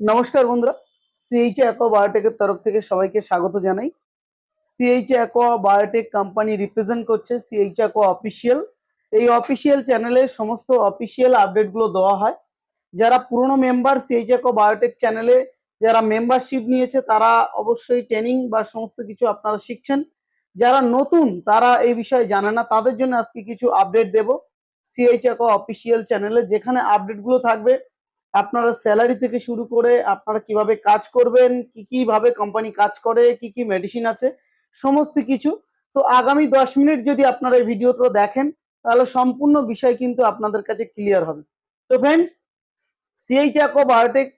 নমস্কার বন্ধুরা CH aqua বায়োটেকের তরফ থেকে সবাইকে স্বাগত জানাই। CH aqua biotech company represent করছে সিএইচ অ্যাকোয়া অফিসিয়াল এই অফিসিয়াল চ্যানেলে সমস্ত অফিসিয়াল আপডেটগুলো দেওয়া হয়। যারা পুরনো মেম্বার সিএইচ অ্যাকোয়া বায়োটেক চ্যানেলে যারা মেম্বারশিপ নিয়েছে, তারা অবশ্যই ট্রেনিং বা সমস্ত কিছু আপনারা শিখছেন। যারা নতুন, তারা এই বিষয়ে জানে না, তাদের জন্য আজকে কিছু আপডেট দেব সিএইচ অ্যাকোয়া অফিসিয়াল চ্যানেলে যেখানে আপডেটগুলো থাকবে আপনারা স্যালারি থেকে শুরু করে আপনারা কীভাবে কাজ করবেন, কি কি ভাবে কোম্পানি কাজ করে, কি কি মেডিসিন আছে, সমস্ত কিছু। তো আগামী দশ মিনিট যদি আপনারা এই ভিডিওটা দেখেন, তাহলে সম্পূর্ণ বিষয় কিন্তু আপনাদের কাছে ক্লিয়ার হবে। তো ফ্রেন্ডস সিএইচ অ্যাকো বায়োটেক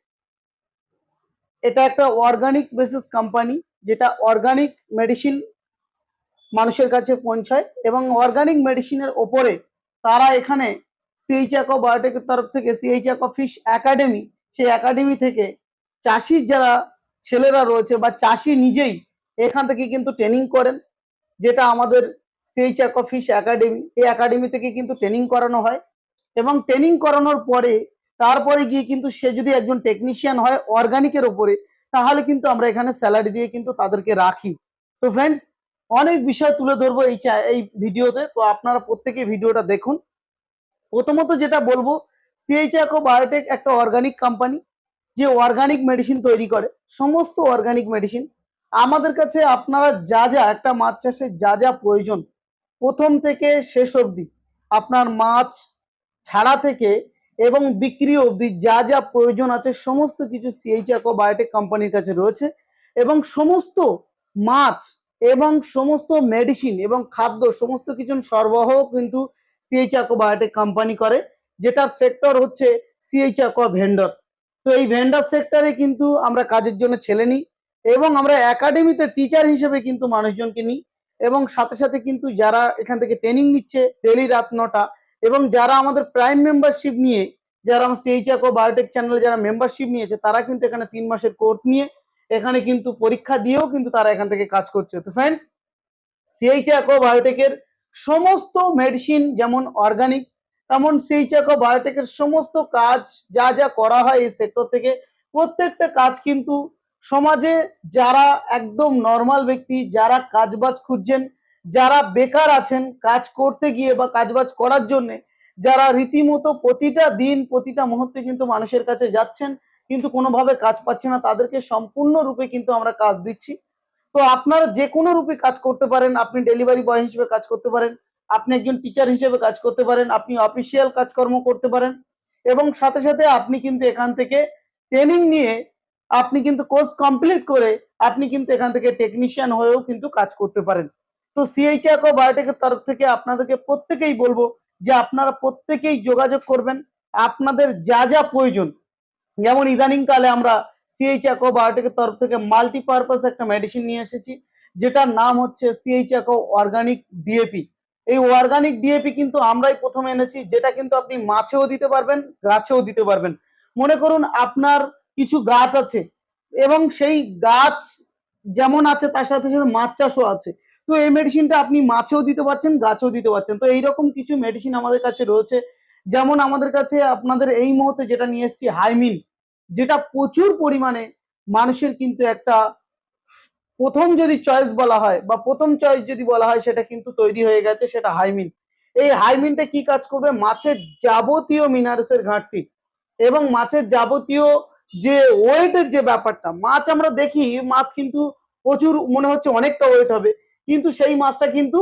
এটা একটা অর্গানিক বেসিস কোম্পানি যেটা অর্গানিক মেডিসিন মানুষের কাছে পৌঁছায় এবং অর্গানিক মেডিসিনের ওপরে তারা এখানে সিএইচ অ্যাকো বায়োটেকের তরফ থেকে সিএইচ অ্যাকো ফিশ একাডেমি সেই একাডেমি থেকে চাষির যারা ছেলেরা রয়েছে বা চাষি নিজেই এখান থেকে কিন্তু ট্রেনিং করেন, যেটা আমাদের সিএইচ অ্যাকো ফিশ একাডেমি এই একাডেমি থেকে কিন্তু ট্রেনিং করানো হয় এবং ট্রেনিং করানোর পরে তারপরে গিয়ে কিন্তু সে যদি একজন টেকনিশিয়ান হয় অর্গানিকের ওপরে তাহলে কিন্তু আমরা এখানে স্যালারি দিয়ে কিন্তু তাদেরকে রাখি। তো ফ্রেন্ডস অনেক বিষয় তুলে ধরবো এই এই ভিডিওতে তো আপনারা প্রত্যেকে ভিডিওটা দেখুন। প্রথমত যেটা বলব সিএইচ অ্যাকো বায়োটেক একটা অর্গানিক কোম্পানি যে অর্গানিক মেডিসিন তৈরি করে, সমস্ত অর্গানিক মেডিসিন আমাদের কাছে আপনারা যা যা একটা মাছ চাষে যা যা প্রয়োজন, প্রথম থেকে শেষ অবধি আপনার মাছ ছাড়া থেকে এবং বিক্রি অবধি যা যা প্রয়োজন আছে, সমস্ত কিছু সিএইচ অ্যাকো বায়োটেক কোম্পানির কাছে রয়েছে। এবং সমস্ত মাছ এবং সমস্ত মেডিসিন এবং খাদ্য, সমস্ত কিছু সরবরাহ কিন্তু সিএইচ বায়োটেক কোম্পানি করে, যেটার সেক্টর হচ্ছে সিএইচ অ্যাকো ভেন্ডর তো এই ভেন্ডার সেক্টরে কিন্তু আমরা কাজের জন্য ছেলে নিই এবং আমরা একাডেমিতে টিচার হিসেবে কিন্তু মানুষজনকে নিই এবং সাথে সাথে কিন্তু যারা এখান থেকে ট্রেনিং নিচ্ছে ডেলি রাত নটা এবং যারা আমাদের প্রাইম মেম্বারশিপ নিয়ে, যারা আমার সিএইচ অ্যাকো বায়োটেক চ্যানেলে যারা মেম্বারশিপ নিয়েছে, তারা কিন্তু এখানে তিন মাসের কোর্স নিয়ে এখানে কিন্তু পরীক্ষা দিয়েও কিন্তু তারা এখান থেকে কাজ করছে। তো ফ্রেন্ডস সিএইচ অ্যাকো বায়োটেকের সমস্ত মেডিসিন যেমন অর্গানিক তেমন সেই চাকা বায়োটেকের সমস্ত কাজ যা যা করা হয় এই সেক্টর থেকে, প্রত্যেকটা কাজ কিন্তু সমাজে যারা একদম নর্মাল ব্যক্তি, যারা কাজবাজ খুঁজছেন, যারা বেকার আছেন, কাজ করতে গিয়ে বা কাজবাজ করার জন্যে, যারা রীতিমতো প্রতিটা দিন, প্রতিটা মুহূর্তে কিন্তু মানুষের কাছে যাচ্ছেন, কিন্তু কোনোভাবে কাজ পাচ্ছে না, তাদেরকে সম্পূর্ণ রূপে কিন্তু আমরা কাজ দিচ্ছি। তো আপনারা যে কোনো রূপে কাজ করতে পারেন, আপনি ডেলিভারি বয় হিসেবে কাজ করতে পারেন, আপনি একজন টিচার হিসেবে কাজ করতে পারেন, আপনি অফিসিয়াল কাজকর্ম করতে পারেন এবং সাথে সাথে আপনি কিন্তু এখান থেকে ট্রেনিং নিয়ে আপনি কিন্তু কোর্স কমপ্লিট করে আপনি কিন্তু এখান থেকে টেকনিশিয়ান হয়েও কিন্তু কাজ করতে পারেন। তো সিএইচ ও বায়োটেকের তরফ থেকে আপনাদেরকে প্রত্যেকেই বলব যে আপনারা প্রত্যেকেই যোগাযোগ করবেন, আপনাদের যা যা প্রয়োজন। যেমন ইদানিং কালে আমরা সিএইচ অ্যাকো বায়োটেকের তরফ থেকে মাল্টিপারপাস একটা মেডিসিন নিয়ে এসেছি, যেটার নাম হচ্ছে সিএইচ অ্যাকো অর্গানিক ডিএপি এই অর্গানিক ডিএপি কিন্তু আমরাই প্রথমে এনেছি, যেটা কিন্তু আপনি মাছেও দিতে পারবেন, গাছেও দিতে পারবেন। মনে করুন আপনার কিছু গাছ আছে, এবং সেই গাছ যেমন আছে, তার সাথে সাথে মাছ চাষও আছে। তো এই মেডিসিনটা আপনি মাছেও দিতে পারছেন, গাছেও দিতে পারছেন। তো এইরকম কিছু মেডিসিন আমাদের কাছে রয়েছে, যেমন আমাদের কাছে আপনাদের এই মুহূর্তে যেটা নিয়ে এসেছি হাইমিন যেটা প্রচুর পরিমাণে মানুষের কিন্তু একটা প্রথম যদি চয়েস বলা হয় বা প্রথম চয়েস যদি বলা হয় সেটা কিন্তু তৈরি হয়ে গেছে সেটা হাইমিন এই হাইমিনটা কি কাজ করবে? মাছের যাবতীয় মিনারেলসের ঘাটতি এবং মাছের যাবতীয় যে ওয়েটের যে ব্যাপারটা, মাছ আমরা দেখি, মাছ কিন্তু প্রচুর মনে হচ্ছে অনেকটা ওয়েট হবে, কিন্তু সেই মাছটা কিন্তু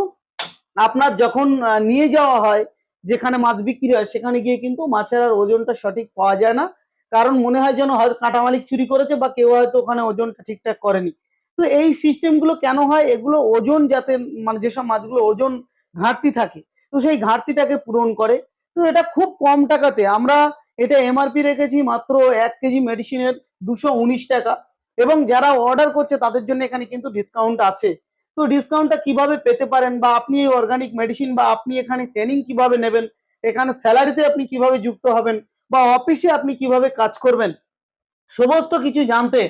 আপনার যখন নিয়ে যাওয়া হয়, যেখানে মাছ বিক্রি হয়, সেখানে গিয়ে কিন্তু মাছের আর ওজনটা সঠিক পাওয়া যায় না। কারণ মনে হয় যেন হয়তো কাঁটা মালিক চুরি করেছে বা কেউ হয়তো ওখানে ওজনটা ঠিকঠাক করেনি। তো এই সিস্টেমগুলো কেন হয়? এগুলো ওজন যাতে মানে যেসব মাছগুলো ওজন ঘাটতি থাকে, তো সেই ঘাটতিটাকে পূরণ করে। তো এটা খুব কম টাকাতে আমরা এটা এমআরপি রেখেছি মাত্র এক কেজি মেডিসিনের দুশো উনিশ টাকা। এবং যারা অর্ডার করছে তাদের জন্য এখানে কিন্তু ডিসকাউন্ট আছে। তো ডিসকাউন্টটা কীভাবে পেতে পারেন বা আপনি এই অর্গানিক মেডিসিন বা আপনি এখানে ট্রেনিং কীভাবে নেবেন? এখানে স্যালারিতে আপনি কীভাবে যুক্ত হবেন? বা অফিসে আপনি কীভাবে কাজ করবেন, সমস্ত কিছু জানতে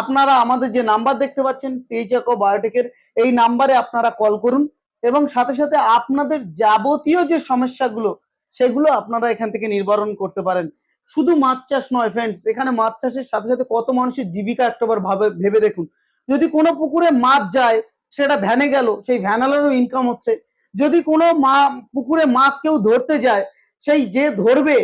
আপনারা আমাদের যে নাম্বার দেখতে পাচ্ছেন সিএইচ বায়োটেকের এই নাম্বারে আপনারা কল করুন এবং সাথে সাথে আপনাদের যাবতীয় যে সমস্যাগুলো, সেগুলো আপনারা এখান থেকে নির্বারণ করতে পারেন। শুধু মাছ চাষ নয় ফ্রেন্ডস এখানে মাছ চাষের সাথে সাথে কত মানুষের জীবিকা একটাবার ভাবে, ভেবে দেখুন। যদি কোনো পুকুরে মাছ যায়, সেটা ভ্যানে গেল, সেই ভ্যানালেরও ইনকাম হচ্ছে। যদি কোনো মা, পুকুরে মাছ কেউ ধরতে যায়, সেই যে ধরবে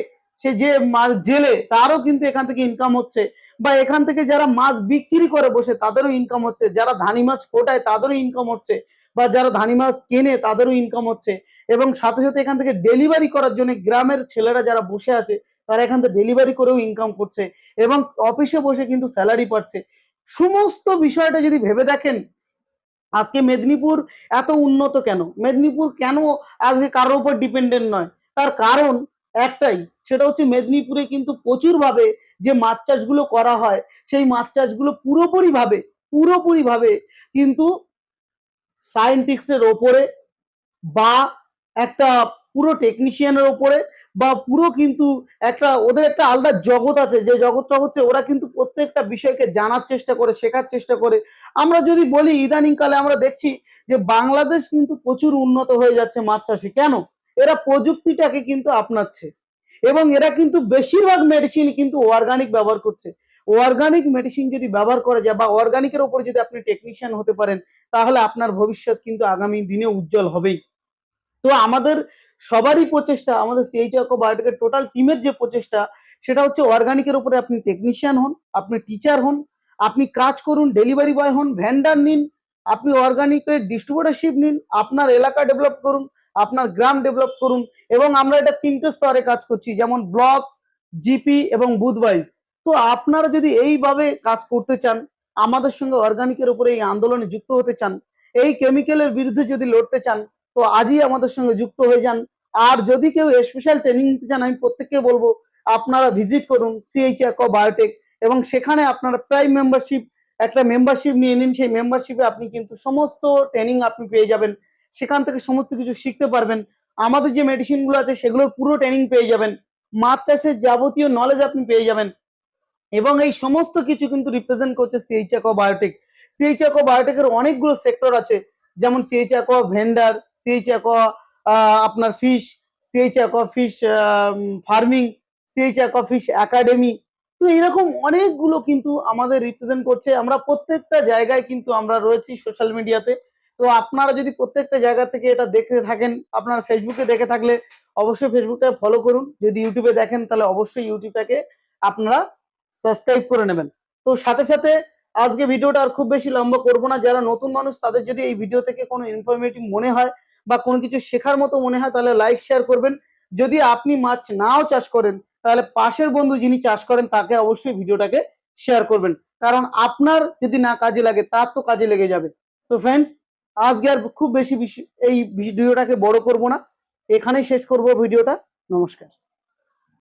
সে যে মাছ জেলে, তারও কিন্তু এখান থেকে ইনকাম হচ্ছে। বা এখান থেকে যারা মাছ বিক্রি করে বসে, তাদেরও ইনকাম হচ্ছে। যারা ধানি মাছ ফোটায়, তাদেরও ইনকাম হচ্ছে। বা যারা ধানি মাছ কেনে, তাদেরও ইনকাম হচ্ছে। এবং সাথে সাথে এখান থেকে ডেলিভারি করার জন্য গ্রামের ছেলেরা যারা বসে আছে, তারা এখান থেকে ডেলিভারি করেও ইনকাম করছে। এবং অফিসে বসে কিন্তু স্যালারি পাচ্ছে। সমস্ত বিষয়টা যদি ভেবে দেখেন, আজকে মেদিনীপুর এত উন্নত কেন? মেদিনীপুর কেন আজকে কারোর উপর ডিপেন্ডেন্ট নয়? তার কারণ একটাই, সেটা হচ্ছে মেদিনীপুরে কিন্তু প্রচুর ভাবে যে মাছ চাষগুলো করা হয়, সেই মাছ চাষগুলো পুরোপুরি ভাবে পুরোপুরি ভাবে কিন্তু সায়েন্টিস্টের ওপরে বা একটা পুরো টেকনিশিয়ানের ওপরে বা পুরো কিন্তু একটা, ওদের একটা আলাদা জগৎ আছে, যে জগৎটা হচ্ছে ওরা কিন্তু প্রত্যেকটা বিষয়কে জানার চেষ্টা করে, শেখার চেষ্টা করে। আমরা যদি বলি, ইদানিংকালে আমরা দেখছি যে বাংলাদেশ কিন্তু প্রচুর উন্নত হয়ে যাচ্ছে মাছ চাষে। কেন? এরা প্রযুক্তিটাকে কিন্তু আপনাচ্ছে। এবং এরা কিন্তু বেশিরভাগ মেডিসিন কিন্তু অর্গানিক ব্যবহার করছে। অর্গানিক মেডিসিন যদি ব্যবহার করা যায় বা অর্গানিকের উপর যদি আপনি টেকনিশিয়ান হতে পারেন, তাহলে আপনার ভবিষ্যৎ কিন্তু আগামী দিনে উজ্জ্বল হবেই। তো আমাদের সবারই প্রচেষ্টা, আমাদের সিএইচআকো বায়োটেকের টোটাল টিমের যে প্রচেষ্টা, সেটা হচ্ছে অর্গানিকের উপরে আপনি টেকনিশিয়ান হন, আপনি টিচার হন, আপনি কাজ করুন ডেলিভারি বয় হন ভ্যান্ডার নিন আপনি অর্গানিকের ডিস্ট্রিবিউটারশিপ নিন, আপনার এলাকা ডেভেলপ করুন, আপনার গ্রাম ডেভেলপ করুন, এবং আমরা এটা তিনটে স্তরে কাজ করছি, যেমন ব্লক জিপি এবং বুথ ওয়াইজ তো আপনারা যদি এইভাবে কাজ করতে চান, আমাদের সঙ্গে অর্গানিকের উপরে এই আন্দোলনে যুক্ত হতে চান, এই কেমিক্যালের বিরুদ্ধে যদি লড়তে চান, তো আজই আমাদের সঙ্গে যুক্ত হয়ে যান। আর যদি কেউ স্পেশাল ট্রেনিং নিতে চান, আমি প্রত্যেককে বলব, আপনারা ভিজিট করুন সিএইচ বায়োটেক এবং সেখানে আপনারা প্রাইম মেম্বারশিপ একটা মেম্বারশিপ নিয়ে নিন, সেই মেম্বারশিপে আপনি কিন্তু সমস্ত ট্রেনিং আপনি পেয়ে যাবেন। সেখান থেকে সমস্ত কিছু শিখতে পারবেন। আমাদের যে মেডিসিনগুলো আছে, সেগুলোর পুরো ট্রেনিং পেয়ে যাবেন। মাছ চাষের যাবতীয় নলেজ আপনি পেয়ে যাবেন। এবং এই সমস্ত কিছু কিন্তু রিপ্রেজেন্ট করছে সিএইচ একো বায়োটেক সিএইচ একো বায়োটেকের অনেকগুলো সেক্টর আছে। যেমন সিএইচ একো ভেন্ডার সিএইচ একো আপনার fish CH aqua fish farming CH aqua fish academy তো এরকম অনেকগুলো কিন্তু আমাদের রিপ্রেজেন্ট করছে। আমরা প্রত্যেকটা জায়গায় কিন্তু আমরা রয়েছি সোশ্যাল মিডিয়াতে তো। আপনারা যদি প্রত্যেকটা জায়গা থেকে এটা দেখতে থাকেন, আপনারা ফেসবুকে দেখে থাকলে অবশ্যই ফেসবুকটা ফলো করুন। যদি ইউটিউবে দেখেন, তাহলে অবশ্যই ইউটিউবটাকে আপনারা সাবস্ক্রাইব করে নেবেন। তো সাথে সাথে আজকে ভিডিওটা আর খুব বেশি লম্বা করব না। যারা নতুন মানুষ, তাদের যদি এই ভিডিও থেকে কোনো ইনফরমেটিভ মনে হয় বা কোনো কিছু শেখার মতো মনে হয়, তাহলে লাইক শেয়ার করবেন। যদি আপনি মাছ নাও চাষ করেন তাহলে পাশের বন্ধু যিনি চাষ করেন, তাকে অবশ্যই ভিডিওটাকে শেয়ার করবেন। কারণ আপনার যদি না কাজে লাগে, তার তো কাজে লেগে যাবে। তো ফ্রেন্ডস আজকে আর খুব বেশি এই ভিডিওটাকে বড় করব না। এখানেই শেষ করব ভিডিওটা। নমস্কার।